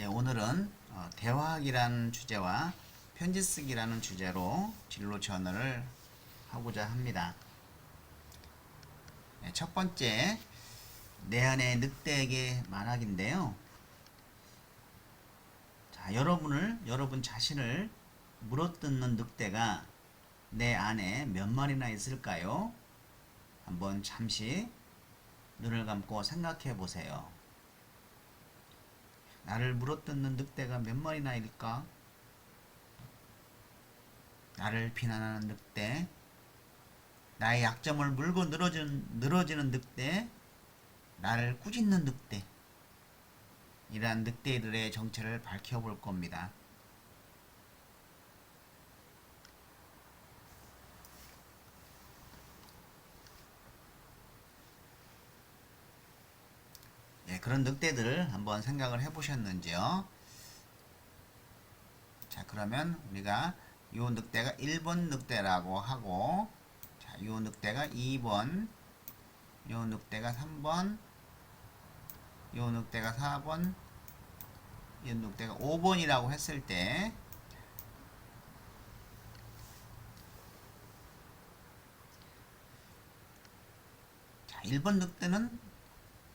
예, 오늘은 어, 대화학이라는 주제와 편지 쓰기라는 주제로 진로 전환을 하고자 합니다. 예, 첫 번째, 내 안의 늑대에게 말하기인데요. 자, 여러분을, 여러분 자신을 물어뜯는 늑대가 내 안에 몇 마리나 있을까요? 한번 잠시 눈을 감고 생각해 보세요. 나를 물어뜯는 늑대가 몇 마리나 일까? 나를 비난하는 늑대, 나의 약점을 물고 늘어지는, 늘어지는 늑대, 나를 꾸짖는 늑대, 이러한 늑대들의 정체를 밝혀볼 겁니다. 그런 늑대들을 한번 생각을 해보셨는지요? 자, 그러면 우리가 요 늑대가 1번 늑대라고 하고, 자, 요 늑대가 2번, 요 늑대가 3번, 요 늑대가 4번, 요 늑대가 5번이라고 했을 때, 자, 1번 늑대는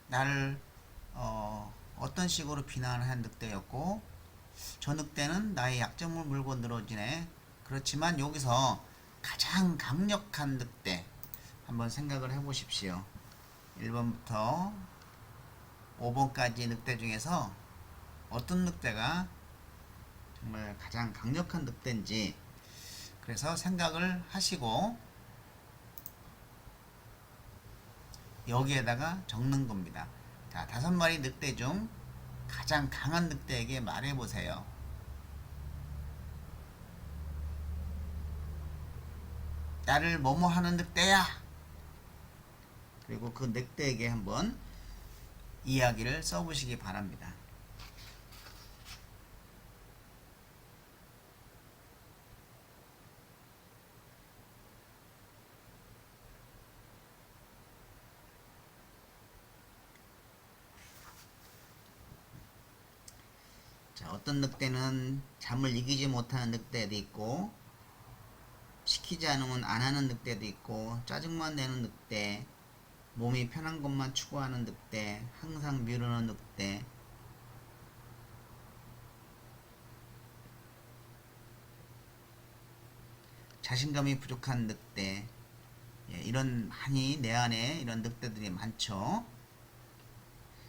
나를 어, 어떤 식으로 비난한 늑대였고 저 늑대는 나의 약점을 물고 늘어지네. 그렇지만 여기서 가장 강력한 늑대 한번 생각을 해보십시오. 1번부터 5번까지 늑대 중에서 어떤 늑대가 정말 가장 강력한 늑대인지 그래서 생각을 하시고 여기에다가 적는 겁니다. 자, 다섯 마리 늑대 중 가장 강한 늑대에게 말해보세요. 나를 뭐뭐 하는 늑대야! 그리고 그 늑대에게 한번 이야기를 써보시기 바랍니다. 자, 어떤 늑대는 잠을 이기지 못하는 늑대도 있고, 시키지 않으면 안 하는 늑대도 있고, 짜증만 내는 늑대, 몸이 편한 것만 추구하는 늑대, 항상 미루는 늑대, 자신감이 부족한 늑대, 예, 이런 많이 내 안에 이런 늑대들이 많죠.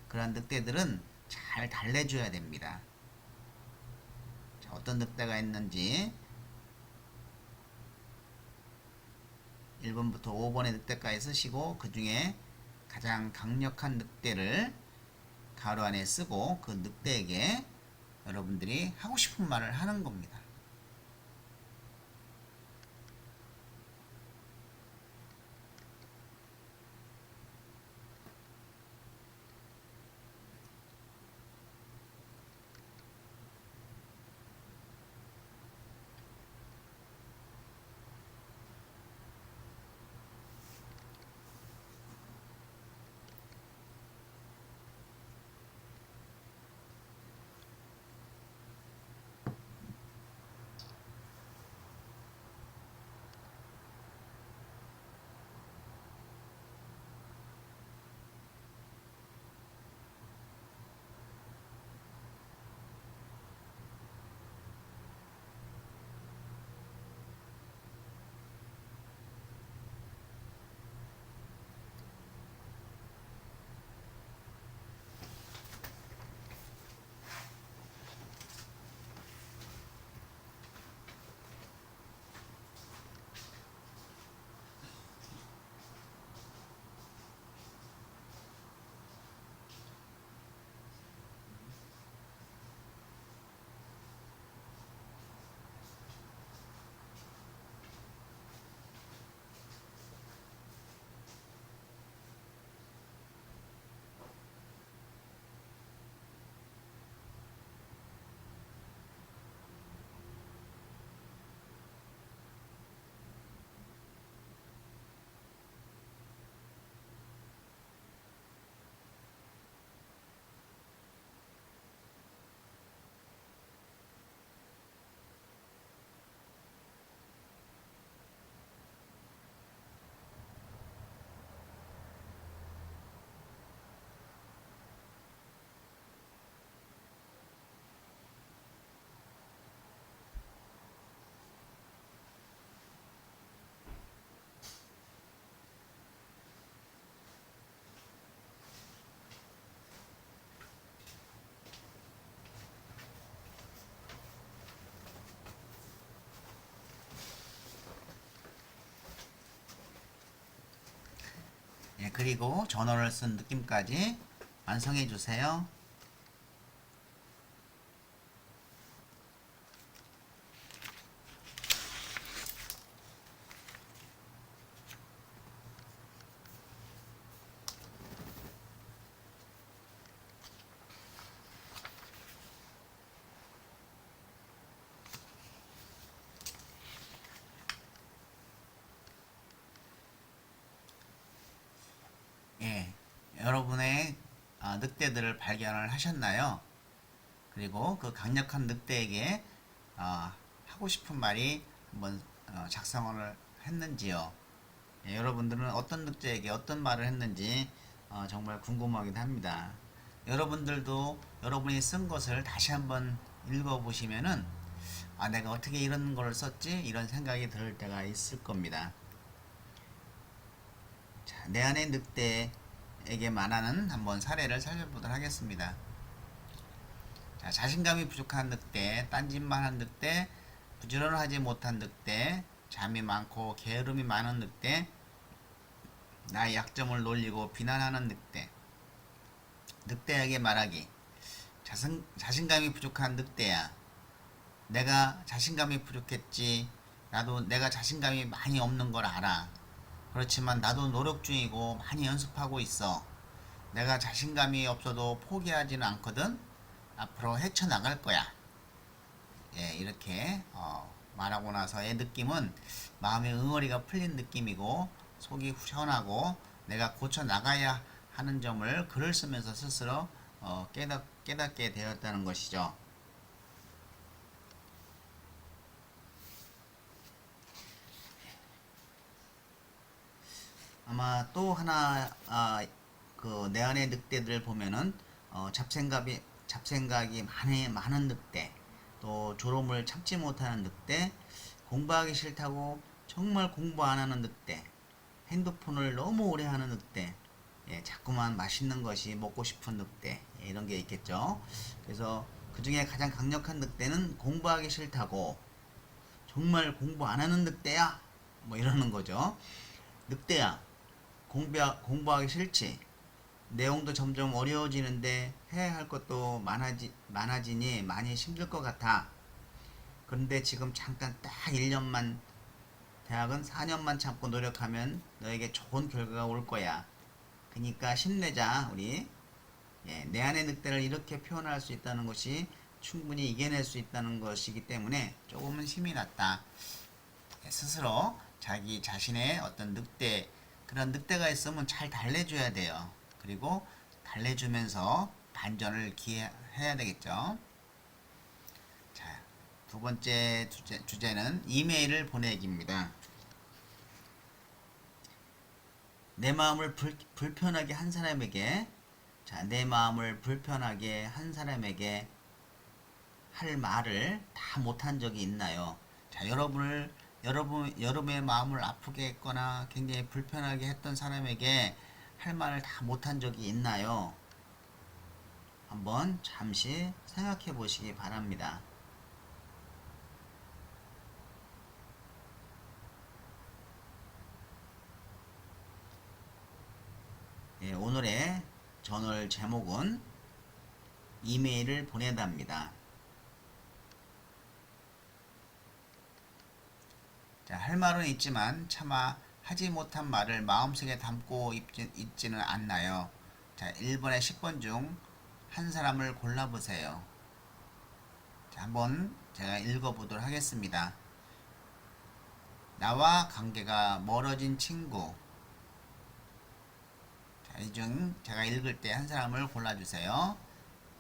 그런 늑대들은 잘 달래줘야 됩니다. 자, 어떤 늑대가 있는지 1번부터 5번의 늑대까지 쓰시고 그 중에 가장 강력한 늑대를 가로 안에 쓰고 그 늑대에게 여러분들이 하고 싶은 말을 하는 겁니다. 그리고 전어를 쓴 느낌까지 완성해 주세요. 예, 여러분의 아, 발견을 하셨나요? 그리고 그 강력한 늑대에게 아, 하고 싶은 말이 한번 어, 작성을 했는지요? 예, 여러분들은 어떤 늑대에게 어떤 말을 했는지 어, 정말 궁금하기도 합니다. 여러분들도 여러분이 쓴 것을 다시 한번 읽어보시면은 아 내가 어떻게 이런 걸 썼지 이런 생각이 들 때가 있을 겁니다. 자, 내 안의 늑대 에게 만하는 한번 사례를 살펴보도록 하겠습니다. 자, 자신감이 부족한 늑대, 딴짓만 한 늑대, 부지런하지 못한 늑대, 잠이 많고 게으름이 많은 늑대, 나의 약점을 놀리고 비난하는 늑대. 늑대에게 말하기. 자신, 자신감이 부족한 늑대야. 내가 자신감이 부족했지. 나도 내가 자신감이 많이 없는 걸 알아. 그렇지만 나도 노력 중이고 많이 연습하고 있어. 내가 자신감이 없어도 포기하지는 않거든. 앞으로 헤쳐나갈 거야. 예, 이렇게 어, 말하고 나서의 느낌은 마음의 응어리가 풀린 느낌이고 속이 후련하고 내가 고쳐 나가야 하는 점을 글을 쓰면서 스스로 어, 깨닫, 깨닫게 되었다는 것이죠. 아마 또 하나 아, 그 내 안의 늑대들 보면은 어, 잡생각이 잡생각이 많이 많은 늑대, 또 졸음을 참지 못하는 늑대, 공부하기 싫다고 정말 공부 안 하는 늑대, 핸드폰을 너무 오래 하는 늑대, 예, 자꾸만 맛있는 것이 먹고 싶은 늑대 예, 이런 게 있겠죠. 그래서 그 중에 가장 강력한 늑대는 공부하기 싫다고 정말 공부 안 하는 늑대야 뭐 이러는 거죠. 늑대야 공부 공부하기 싫지. 내용도 점점 어려워지는데 해야 할 것도 많아지, 많아지니 많이 힘들 것 같아. 그런데 지금 잠깐 딱 1년만 대학은 4년만 참고 노력하면 너에게 좋은 결과가 올 거야. 그러니까 힘내자 우리. 예, 내 안의 늑대를 이렇게 표현할 수 있다는 것이 충분히 이겨낼 수 있다는 것이기 때문에 조금은 힘이 났다. 예, 스스로 자기 자신의 어떤 늑대 그런 늑대가 있으면 잘 달래줘야 돼요. 그리고 달래주면서 반전을 기해야 되겠죠. 자, 두 번째 주제, 주제는 이메일을 보내기입니다. 내 마음을 불, 불편하게 한 사람에게 자, 내 마음을 불편하게 한 사람에게 할 말을 다 못한 적이 있나요? 자, 여러분을 여러분 여러분의 마음을 아프게 했거나 굉장히 불편하게 했던 사람에게 할 말을 다 못한 적이 있나요? 한번 잠시 생각해 보시기 바랍니다. 예, 오늘의 저널 제목은 이메일을 보내답니다. 자, 할 말은 있지만 차마 하지 못한 말을 마음속에 담고 있지, 있지 는 않나요? 자, 1번에 10번 중 한 사람을 골라보세요. 자, 한번 제가 읽어보도록 하겠습니다. 나와 관계가 멀어진 친구. 자, 이 중 제가 읽을 때 한 사람을 골라주세요.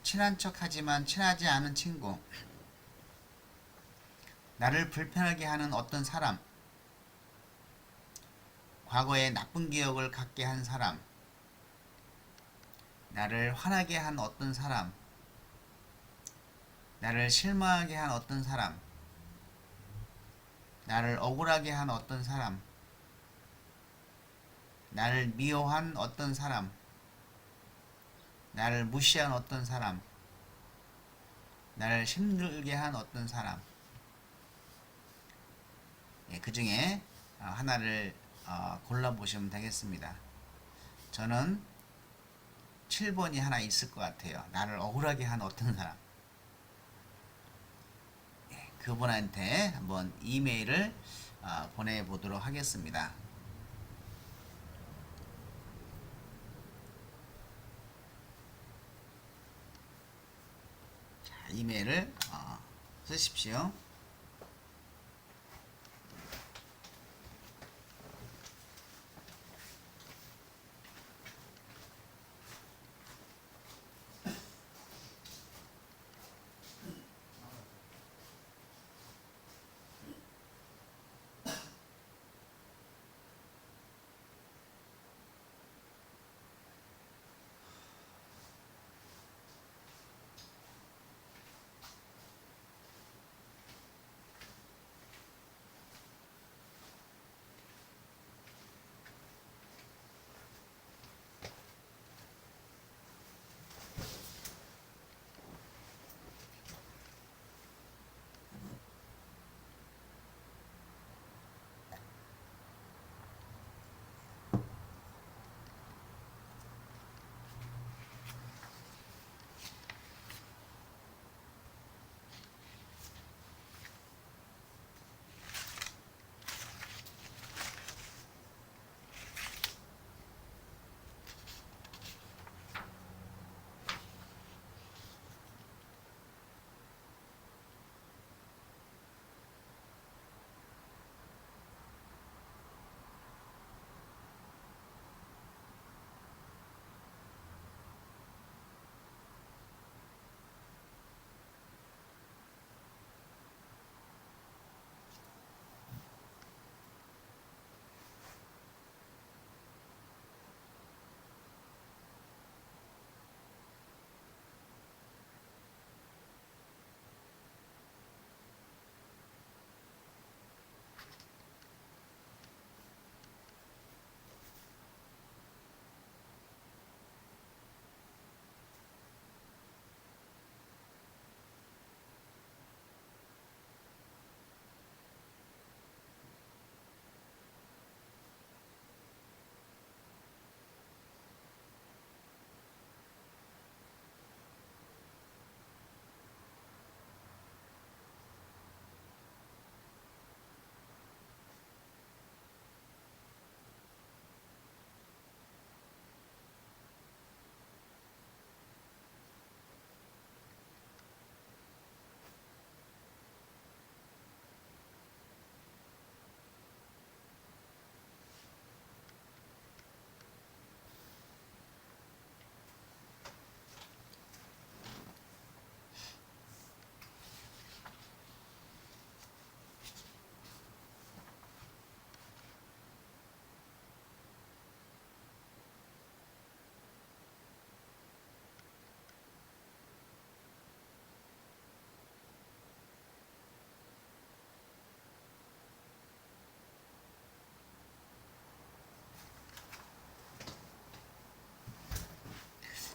친한 척 하지만 친하지 않은 친구. 나를 불편하게 하는 어떤 사람. 과거에 나쁜 기억을 갖게 한 사람. 나를 화나게 한 어떤 사람. 나를 실망하게 한 어떤 사람. 나를 억울하게 한 어떤 사람. 나를 미워한 어떤 사람. 나를 무시한 어떤 사람. 나를 힘들게 한 어떤 사람. 예, 그 중에 하나를 어, 골라보시면 되겠습니다. 저는 7번이 하나 있을 것 같아요. 나를 억울하게 한 어떤 사람. 예, 그분한테 한번 이메일을 어, 보내보도록 하겠습니다. 자, 이메일을 어, 쓰십시오.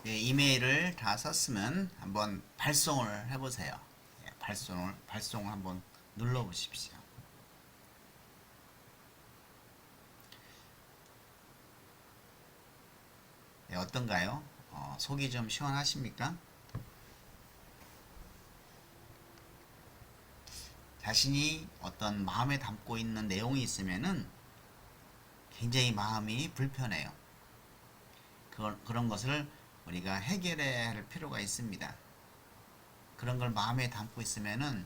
예, 이메일을 다 썼으면 한번 발송을 해보세요. 예, 발송을 발송을 한번 눌러 보십시오. 예, 어떤가요? 어, 속이 좀 시원하십니까? 자신이 어떤 마음에 담고 있는 내용이 있으면은 굉장히 마음이 불편해요. 그런, 그런 것을 우리가 해결해야 할 필요가 있습니다. 그런 걸 마음에 담고 있으면은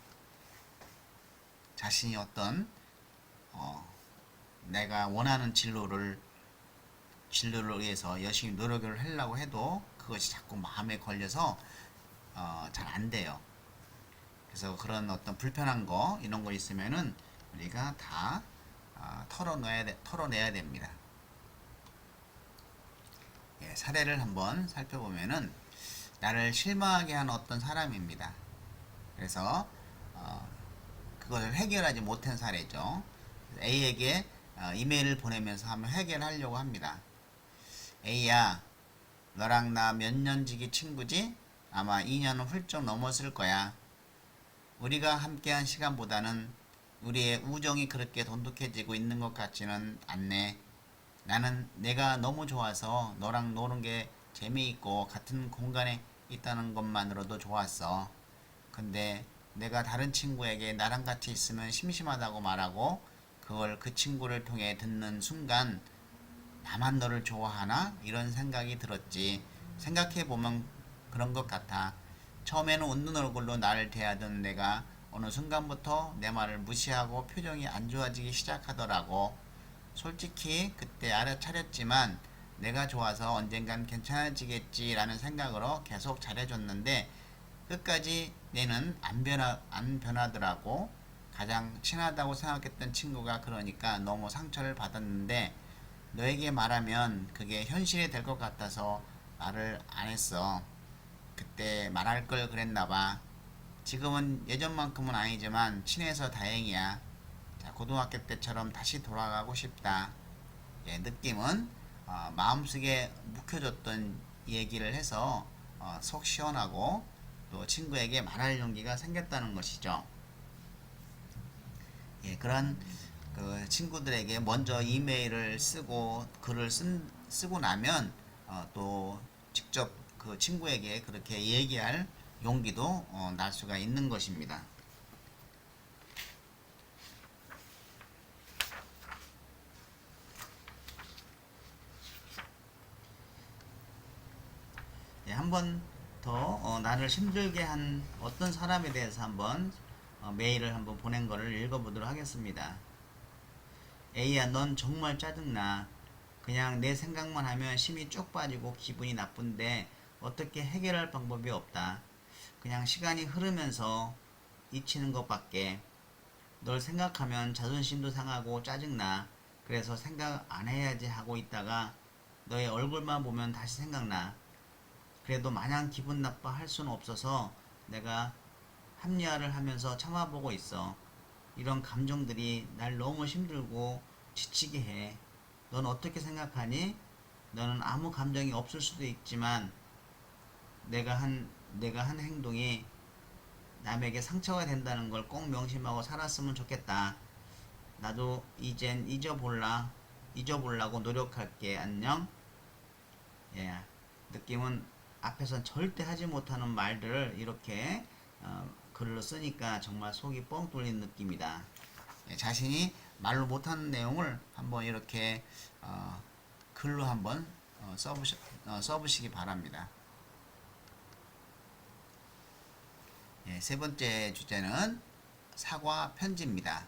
자신이 어떤 어, 내가 원하는 진로를 진로를 위해서 열심히 노력을 하려고 해도 그것이 자꾸 마음에 걸려서 어, 잘 안 돼요. 그래서 그런 어떤 불편한 거 이런 거 있으면은 우리가 다 어, 털어내야 돼, 털어내야 됩니다. 예, 사례를 한번 살펴보면은 나를 실망하게 한 어떤 사람입니다. 그래서 어, 그것을 해결하지 못한 사례죠. A에게 어, 이메일을 보내면서 한번 해결하려고 합니다. A야, 너랑 나 몇 년 지기 친구지? 아마 2년은 훌쩍 넘었을 거야. 우리가 함께한 시간보다는 우리의 우정이 그렇게 돈독해지고 있는 것 같지는 않네. 나는 내가 너무 좋아서 너랑 노는 게 재미있고 같은 공간에 있다는 것만으로도 좋았어. 근데 내가 다른 친구에게 나랑 같이 있으면 심심하다고 말하고 그걸 그 친구를 통해 듣는 순간 나만 너를 좋아하나? 이런 생각이 들었지. 생각해보면 그런 것 같아. 처음에는 웃는 얼굴로 나를 대하던 내가 어느 순간부터 내 말을 무시하고 표정이 안 좋아지기 시작하더라고. 솔직히 그때 알아차렸지만 내가 좋아서 언젠간 괜찮아지겠지라는 생각으로 계속 잘해줬는데 끝까지 내는 안 변하 안 변하더라고. 가장 친하다고 생각했던 친구가 그러니까 너무 상처를 받았는데 너에게 말하면 그게 현실이 될 것 같아서 말을 안 했어. 그때 말할 걸 그랬나 봐. 지금은 예전만큼은 아니지만 친해서 다행이야. 자, 고등학교 때처럼 다시 돌아가고 싶다. 예, 느낌은 어, 마음속에 묵혀졌던 얘기를 해서 어, 속 시원하고 또 친구에게 말할 용기가 생겼다는 것이죠. 예, 그런 그 친구들에게 먼저 이메일을 쓰고 글을 쓴, 쓰고 나면 어, 또 직접 그 친구에게 그렇게 얘기할 용기도 어, 날 수가 있는 것입니다. 한번 더 어, 나를 힘들게 한 어떤 사람에 대해서 한번 어, 메일을 한번 보낸 거를 읽어보도록 하겠습니다. A야, 넌 정말 짜증나. 그냥 내 생각만 하면 힘이 쭉 빠지고 기분이 나쁜데 어떻게 해결할 방법이 없다. 그냥 시간이 흐르면서 잊히는 것밖에. 널 생각하면 자존심도 상하고 짜증나. 그래서 생각 안 해야지 하고 있다가 너의 얼굴만 보면 다시 생각나. 그래도 마냥 기분 나빠 할 수는 없어서 내가 합리화를 하면서 참아보고 있어. 이런 감정들이 날 너무 힘들고 지치게 해. 넌 어떻게 생각하니? 너는 아무 감정이 없을 수도 있지만 내가 한 내가 한 행동이 남에게 상처가 된다는 걸 꼭 명심하고 살았으면 좋겠다. 나도 이젠 잊어볼라 잊어보려고 노력할게. 안녕. 예. 느낌은 앞에선 절대 하지 못하는 말들을 이렇게 어, 글로 쓰니까 정말 속이 뻥 뚫린 느낌이다. 예, 자신이 말로 못하는 내용을 한번 이렇게 어, 글로 한번 어, 써보시, 어, 써보시기 바랍니다. 예, 세 번째 주제는 사과 편지입니다.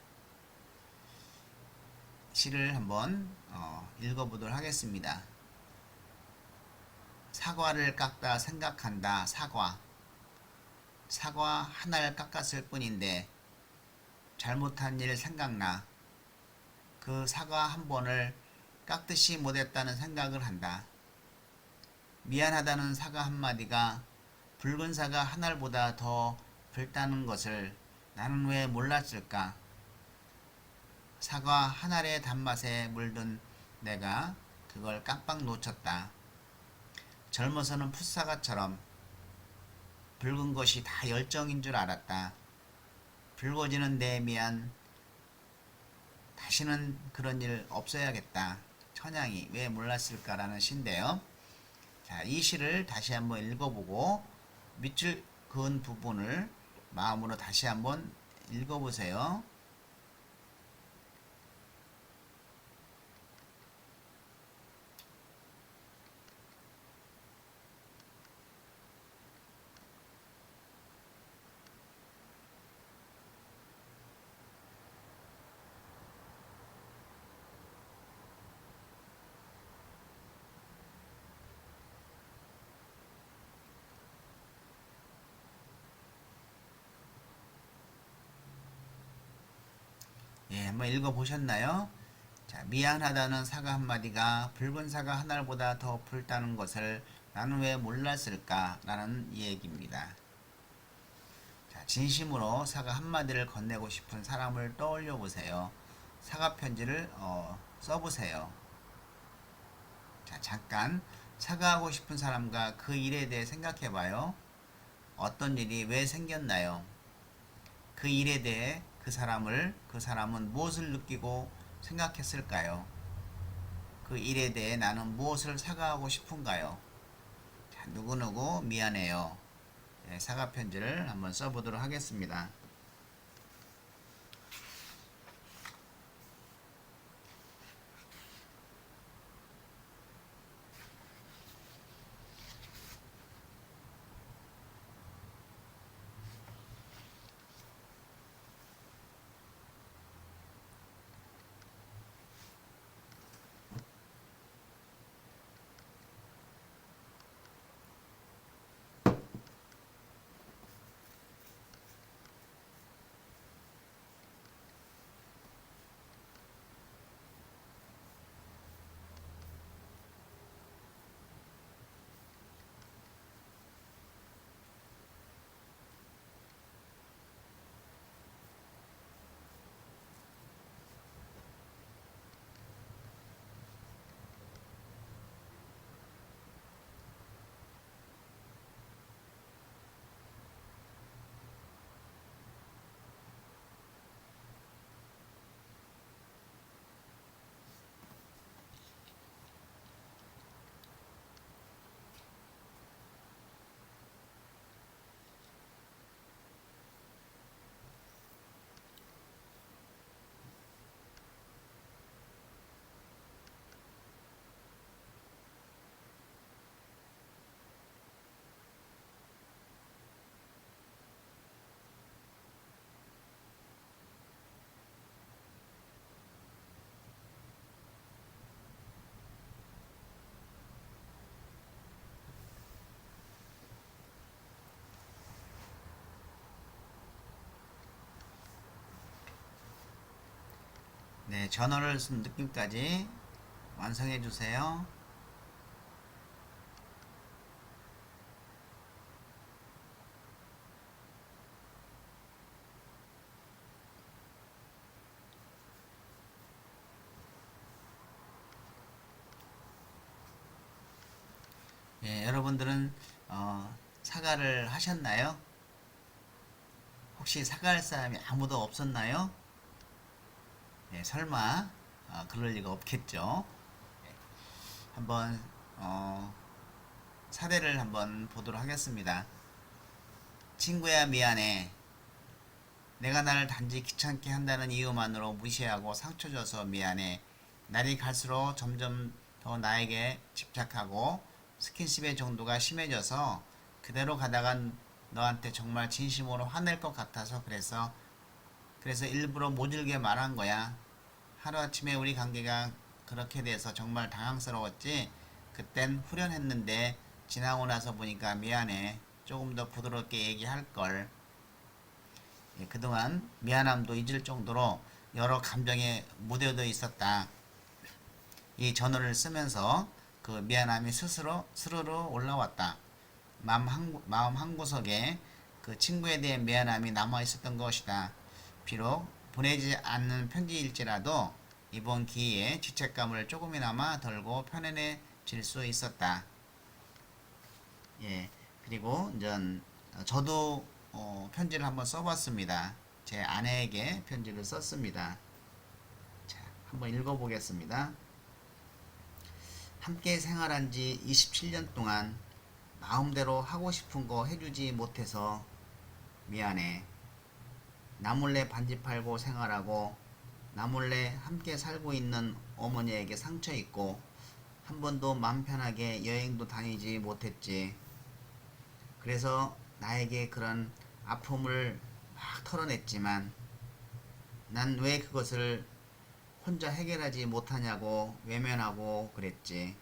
시를 한번 어, 읽어보도록 하겠습니다. 사과를 깎다 생각한다. 사과. 사과 하나를 깎았을 뿐인데 잘못한 일 생각나. 그 사과 한 번을 깎듯이 못했다는 생각을 한다. 미안하다는 사과 한마디가 붉은 사과 한 알보다 더 붉다는 것을 나는 왜 몰랐을까? 사과 한 알의 단맛에 물든 내가 그걸 깜빡 놓쳤다 젊어서는 풋사과처럼 붉은 것이 다 열정인 줄 알았다. 붉어지는 내 미안. 다시는 그런 일 없어야겠다. 천양이 왜 몰랐을까라는 시인데요. 자, 이 시를 다시 한번 읽어보고 밑줄 그은 부분을 마음으로 다시 한번 읽어보세요. 한번 읽어보셨나요? 자, 미안하다는 사과 한마디가 붉은 사과 한 알보다 더 붉다는 것을 나는 왜 몰랐을까? 라는 얘기입니다. 자, 진심으로 사과 한마디를 건네고 싶은 사람을 떠올려 보세요. 사과 편지를 어, 써보세요. 자, 잠깐 사과하고 싶은 사람과 그 일에 대해 생각해 봐요. 어떤 일이 왜 생겼나요? 그 일에 대해 그 사람을 그 사람은 무엇을 느끼고 생각했을까요? 그 일에 대해 나는 무엇을 사과하고 싶은가요? 자, 누구누구 미안해요. 예, 사과 편지를 한번 써보도록 하겠습니다. 네, 전어를 쓴 느낌까지 완성해 주세요. 예, 여러분들은 어, 사과를 하셨나요? 혹시 사과할 사람이 아무도 없었나요? 예, 설마 어, 그럴 리가 없겠죠. 예, 한번 어, 사례를 한번 보도록 하겠습니다. 친구야 미안해. 내가 나를 단지 귀찮게 한다는 이유만으로 무시하고 상처 줘서 미안해. 날이 갈수록 점점 더 나에게 집착하고 스킨십의 정도가 심해져서 그대로 가다가 너한테 정말 진심으로 화낼 것 같아서 그래서 그래서 일부러 모질게 말한 거야. 하루아침에 우리 관계가 그렇게 돼서 정말 당황스러웠지. 그땐 후련했는데 지나고 나서 보니까 미안해. 조금 더 부드럽게 얘기할 걸. 예, 그동안 미안함도 잊을 정도로 여러 감정에 무뎌져 있었다. 이 전어를 쓰면서 그 미안함이 스스로 스르르 올라왔다. 마음 한, 마음 한 구석에 그 친구에 대한 미안함이 남아 있었던 것이다. 비록 보내지 않는 편지일지라도 이번 기회에 죄책감을 조금이나마 덜고 편안해질 수 있었다. 예, 그리고 이제 저도 어, 편지를 한번 써봤습니다. 제 아내에게 편지를 썼습니다. 자, 한번 읽어보겠습니다. 함께 생활한 지 27년 동안 마음대로 하고 싶은 거 해주지 못해서 미안해. 나 몰래 반지 팔고 생활하고 나 몰래 함께 살고 있는 어머니에게 상처 있고 한 번도 맘 편하게 여행도 다니지 못했지. 그래서 나에게 그런 아픔을 막 털어냈지만 난 왜 그것을 혼자 해결하지 못하냐고 외면하고 그랬지.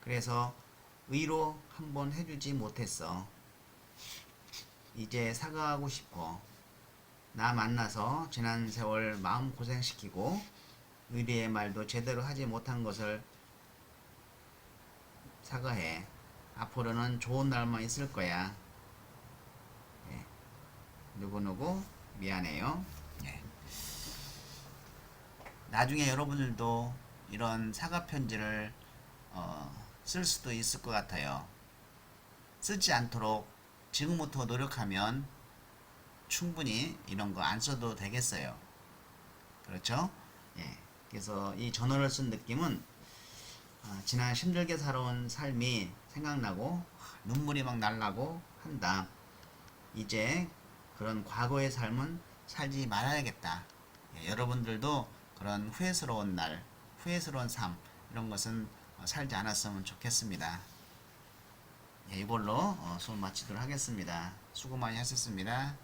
그래서 의로 한번 해주지 못했어. 이제 사과하고 싶어. 나 만나서 지난 세월 마음 고생시키고 의리의 말도 제대로 하지 못한 것을 사과해. 앞으로는 좋은 날만 있을 거야. 예. 누구누구 미안해요. 예. 나중에 여러분들도 이런 사과 편지를 어, 쓸 수도 있을 것 같아요. 쓰지 않도록 지금부터 노력하면 충분히 이런 거 안 써도 되겠어요. 그렇죠? 예. 그래서 이 전어를 쓴 느낌은 아, 지난 힘들게 살아온 삶이 생각나고 눈물이 막 날라고 한다. 이제 그런 과거의 삶은 살지 말아야겠다. 예, 여러분들도 그런 후회스러운 날, 후회스러운 삶 이런 것은 어, 살지 않았으면 좋겠습니다. 예, 이걸로 어, 수업 마치도록 하겠습니다. 수고 많이 하셨습니다.